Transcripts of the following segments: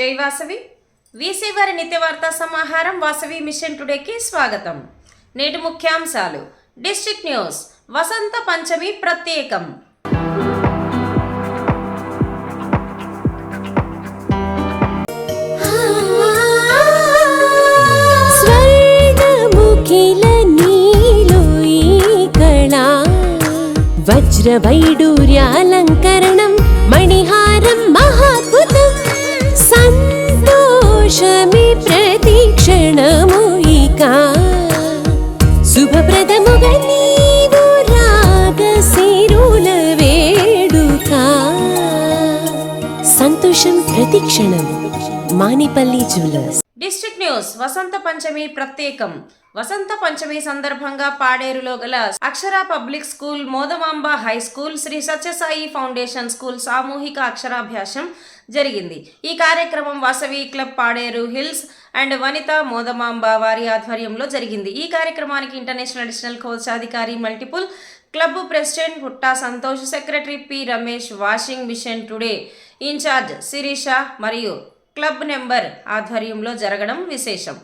జై వాసవి. వీసీ వారి నిత్య వార్తా సమాహారం వాసవి మిషన్ టుడేకి స్వాగతం. నేటి ముఖ్యాంశాలు. District news. వసంత పంచమి ప్రత్యేకం. వజ్ర వైడూర్యాలంకరణం ప్రతిక్షణం Manipalli jewellers. District news Vasant Panchami ప్రత్యేకం. వసంత పంచమి సందర్భంగా పాడేరులో గల Akshara public school Modamamba high school Sri Sathya Sai foundation school సామూహిక అక్షరాభ్యాసం జరిగింది. ఈ కార్యక్రమం Vasavi club Paderu hills and Vanitha Modamamba వారి ఆధ్వర్యంలో జరిగింది. ఈ కార్యక్రమానికి ఇంటర్నేషనల్ అడిషనల్ కోశాధికారి multiple club president Hutta Santosh secretary P Ramesh washing machine today in charge Shirisha మరియు క్లబ్ నెంబర్ ఆధ్వర్యంలో జరగడం విశేషం.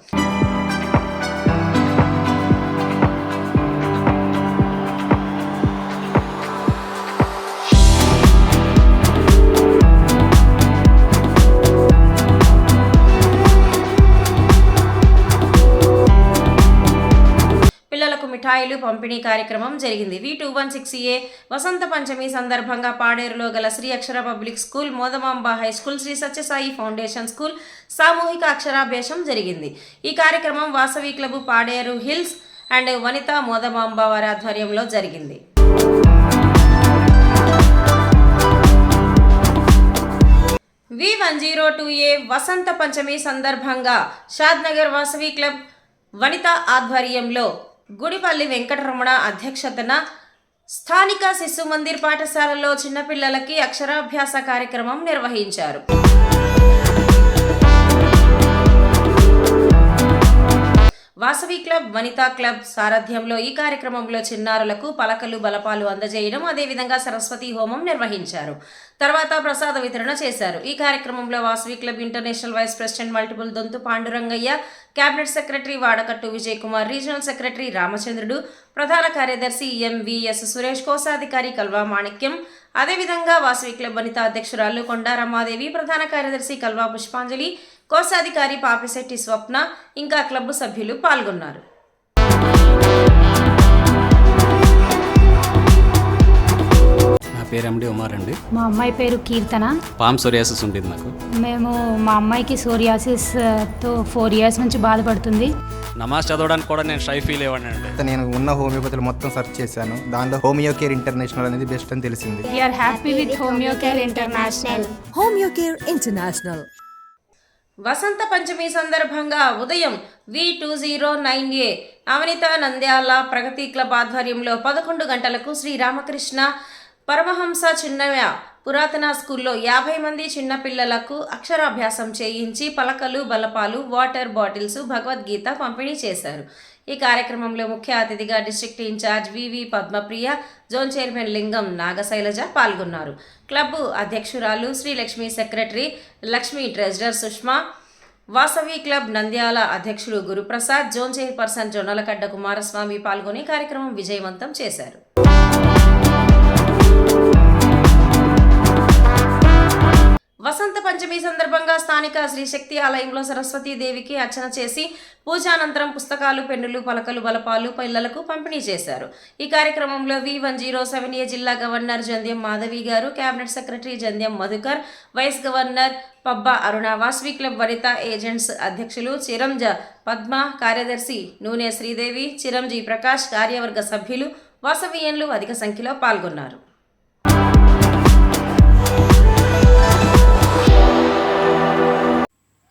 మిఠాయిలు పంపిణీ కార్యక్రమం జరిగింది. V two one six A Vasant Panchami సందర్భంగా పాడేరులో గల Sri Akshara public school Modamamba high school Sri Sathya Sai foundation school సామూహిక అక్షరాభ్యాసం జరిగింది. ఈ కార్యక్రమం Vasavi club Paderu hills and Vanitha Modamamba వారి ఆధ్వర్యంలో జరిగింది. V one zero two A Vasant Panchami సందర్భంగా షాద్నగర్ వాసవి క్లబ్ వనిత ఆధ్వర్యంలో గుడిపల్లి వెంకటరమణ అధ్యక్షతన స్థానిక శిశు మందిర్ పాఠశాలలో చిన్నపిల్లలకి అక్షరాభ్యాస కార్యక్రమం నిర్వహించారు. వాసవి క్లబ్ వనితా క్లబ్ సారథ్యంలో ఈ కార్యక్రమంలో చిన్నారులకు పలకలు బలపాలు అందజేయడం అదేవిధంగా సరస్వతి హోమం నిర్వహించారు. తర్వాత ప్రసాద వితరణ చేశారు. ఈ కార్యక్రమంలో Vasavi club international vice president multiple Dontu Pandurangaiah cabinet secretary Vadakattu Vijay Kumar regional secretary Ramachandrudu ప్రధాన కార్యదర్శి ఎంవిఎస్ సురేష్ కోశాధికారి కల్వా మాణిక్యం అదేవిధంగా వాసవి క్లబ్ వనిత అధ్యక్షురాలు కొండారమ్మాదేవి ప్రధాన కార్యదర్శి కల్వా పుష్పాంజలి కోశాధికారి పాపిశెట్టి స్వప్న ఇంకా క్లబ్ సభ్యులు పాల్గొన్నారు. నా పేరు ఉమార్ అండి. మా అమ్మాయి పేరు కీర్తన. పామ్ సోరియాసిస్ ఉంటుంది నాకు. మేము మా అమ్మాయికి సోరియాసిస్తో ఫోర్ ఇయర్స్ నుంచి బాధపడుతుంది. నమాజ్ చదవడానికి కూడా నేను షై ఫీల్ అయ్యాను అండి. నేను ఉన్న హోమియోపతిలో మొత్తం సెర్చ్ చేశాను. దానిలో హోమియో కేర్ ఇంటర్నేషనల్ అనేది బెస్ట్ అని తెలిసింది. We are happy with homeo care international Care International. Vasant Panchami సందర్భంగా ఉదయం V two zero nine A అవనిత Nandyal Pragathi club ఆధ్వర్యంలో పదకొండు గంటలకు శ్రీ రామకృష్ణ పరమహంస చిన్నయ పురాతన స్కూల్లో యాభై మంది చిన్నపిల్లలకు అక్షరాభ్యాసం చేయించి పలకలు బలపాలు వాటర్ బాటిల్స్ భగవద్గీత పంపిణీ చేశారు. ఈ కార్యక్రమంలో ముఖ్య అతిథిగా district in charge V V Padmapriya zone chairman Lingam Nagashailaja పాల్గొన్నారు. క్లబ్ అధ్యక్షురాలు Srilakshmi secretary Lakshmi treasurer Sushma Vasavi club Nandyal అధ్యక్షుడు గురుప్రసాద్ జోన్ చైర్పర్సన్ జొన్నలగడ్డ కుమారస్వామి పాల్గొని కార్యక్రమం విజయవంతం చేశారు. వసంత పంచమి సందర్భంగా స్థానిక శ్రీ శక్తి ఆలయంలో సరస్వతీదేవికి అర్చన చేసి పూజానంతరం పుస్తకాలు పెన్నులు పలకలు బలపాలు పిల్లలకు పంపిణీ చేశారు. ఈ కార్యక్రమంలో V one zero seven A జిల్లా governor Jandhyam Madhavi garu cabinet secretary Jandhyam Madhukar vice governor Pabba Aruna Vasavi club Vanitha agents అధ్యక్షులు చిరంజ పద్మ కార్యదర్శి నూనె శ్రీదేవి చిరంజీ ప్రకాష్ కార్యవర్గ సభ్యులు వాసవీయన్లు అధిక సంఖ్యలో పాల్గొన్నారు.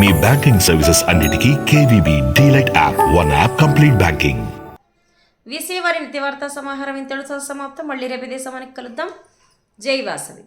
మీ బ్యాంకింగ్ సర్వీసెస్ అన్నిటికీ KVB DLite app one app complete banking. VC వారి నిత్యవార్తా సమాహారం ఇంతటితో సమాప్తం. మళ్ళీ రేపు ఇదే సమయానికి కలుద్దాం. జై వాసవి.